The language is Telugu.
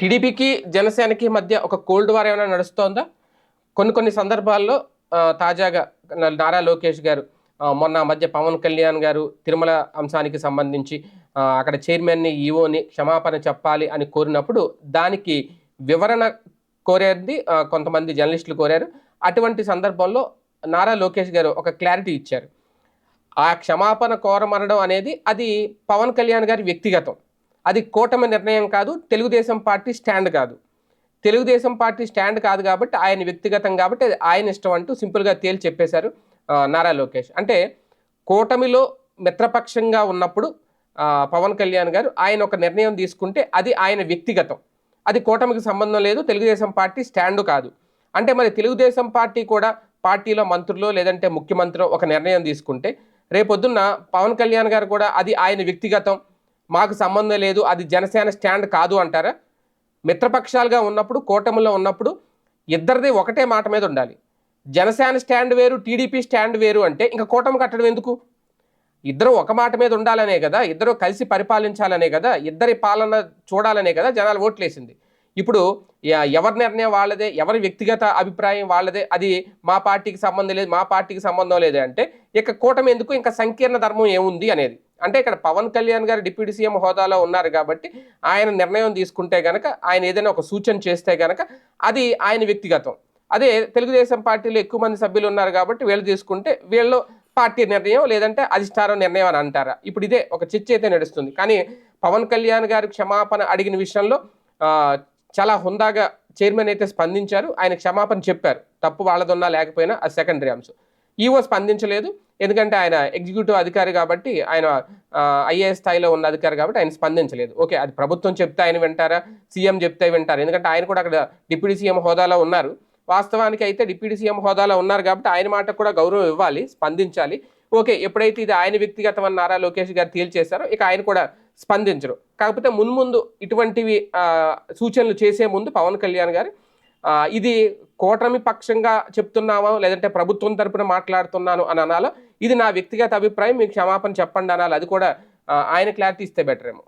టీడీపీకి జనసేనకి మధ్య ఒక కోల్డ్ వార్ ఏమైనా నడుస్తోందా? కొన్ని కొన్ని సందర్భాల్లో తాజాగా నారా లోకేష్ గారు మొన్న మధ్య పవన్ కళ్యాణ్ గారు తిరుమల అంశానికి సంబంధించి అక్కడ చైర్మన్ని ఈఓని క్షమాపణ చెప్పాలి అని కోరినప్పుడు దానికి వివరణ కోరేది కొంతమంది జర్నలిస్టులు కోరారు. అటువంటి సందర్భంలో నారా లోకేష్ గారు ఒక క్లారిటీ ఇచ్చారు. ఆ క్షమాపణ కోరమనడం అనేది అది పవన్ కళ్యాణ్ గారి వ్యక్తిగతం. అది కూటమి నిర్ణయం కాదు తెలుగుదేశం పార్టీ స్టాండ్ కాదు. తెలుగుదేశం పార్టీ స్టాండ్ కాదు కాబట్టి ఆయన వ్యక్తిగతం కాబట్టి అది ఆయన ఇష్టం అంటూ సింపుల్గా తేల్చి చెప్పేశారు నారా లోకేష్. అంటే కూటమిలో మిత్రపక్షంగా ఉన్నప్పుడు పవన్ కళ్యాణ్ గారు ఆయన ఒక నిర్ణయం తీసుకుంటే అది ఆయన వ్యక్తిగతం. అది కూటమికి సంబంధం లేదు తెలుగుదేశం పార్టీ స్టాండ్ కాదు. అంటే మరి తెలుగుదేశం పార్టీ కూడా పార్టీలో మంత్రులు లేదంటే ముఖ్యమంత్రి ఒక నిర్ణయం తీసుకుంటే రేపొద్దున్న పవన్ కళ్యాణ్ గారు కూడా అది ఆయన వ్యక్తిగతం మాకు సంబంధం లేదు అది జనసేన స్టాండ్ కాదు అంటారా? మిత్రపక్షాలుగా ఉన్నప్పుడు కూటమిలో ఉన్నప్పుడు ఇద్దరిది ఒకటే మాట మీద ఉండాలి. జనసేన స్టాండ్ వేరు టీడీపీ స్టాండ్ వేరు అంటే ఇంకా కూటమి కట్టడం ఎందుకు? ఇద్దరు ఒక మాట మీద ఉండాలనే కదా ఇద్దరు కలిసి పరిపాలించాలనే కదా ఇద్దరి పాలన చూడాలనే కదా జనాలు ఓట్లేసింది. ఇప్పుడు ఎవరి నిర్ణయం వాళ్ళదే ఎవరి వ్యక్తిగత అభిప్రాయం వాళ్ళదే అది మా పార్టీకి సంబంధం లేదు మా పార్టీకి సంబంధం లేదు అంటే ఇక కూటమి ఎందుకు ఇంకా సంకీర్ణ ధర్మం ఏముంది అనేది. అంటే ఇక్కడ పవన్ కళ్యాణ్ గారు డిప్యూటీ సీఎం హోదాలో ఉన్నారు కాబట్టి ఆయన నిర్ణయం తీసుకుంటే గనక ఆయన ఏదైనా ఒక సూచన చేస్తే గనక అది ఆయన వ్యక్తిగతం. అదే తెలుగుదేశం పార్టీలో ఎక్కువ మంది సభ్యులు ఉన్నారు కాబట్టి వీళ్ళు తీసుకుంటే వీళ్ళు పార్టీ నిర్ణయం లేదంటే అధిష్టానం నిర్ణయం అని అంటారా? ఇప్పుడు ఇదే ఒక చర్చ అయితే నడుస్తుంది. కానీ పవన్ కళ్యాణ్ గారు క్షమాపణ అడిగిన విషయంలో చాలా హుందాగా చైర్మన్ అయితే స్పందించారు. ఆయన క్షమాపణ చెప్పారు. తప్పు వాళ్ళదున్నా లేకపోయినా అది సెకండరీ అంశం. ఈవో స్పందించలేదు. ఎందుకంటే ఆయన ఎగ్జిక్యూటివ్ అధికారి కాబట్టి ఆయన ఐఏఎస్ స్థాయిలో ఉన్న అధికారి కాబట్టి ఆయన స్పందించలేదు. ఓకే అది ప్రభుత్వం చెప్తే ఆయన వింటారా? సీఎం చెప్తే వింటారు? ఎందుకంటే ఆయన కూడా అక్కడ డిప్యూటీ సీఎం హోదాలో ఉన్నారు. వాస్తవానికి అయితే డిప్యూటీ సీఎం హోదాలో ఉన్నారు కాబట్టి ఆయన మాటకు కూడా గౌరవం ఇవ్వాలి స్పందించాలి. ఓకే ఎప్పుడైతే ఇది ఆయన వ్యక్తిగతం అని నారా లోకేష్ గారు తేల్చేశారో ఇక ఆయన కూడా స్పందించరు. కాకపోతే మున్ముందు ఇటువంటివి సూచనలు చేసే ముందు పవన్ కళ్యాణ్ గారు ఇది కూటమి పక్షంగా చెప్తున్నామో లేదంటే ప్రభుత్వం తరపున మాట్లాడుతున్నాను అని అనాలో ఇది నా వ్యక్తిగత అభిప్రాయం మీకు క్షమాపణ చెప్పండి అనాలి అది కూడా ఆయన క్లారిటీ ఇస్తే బెటర్ ఏమో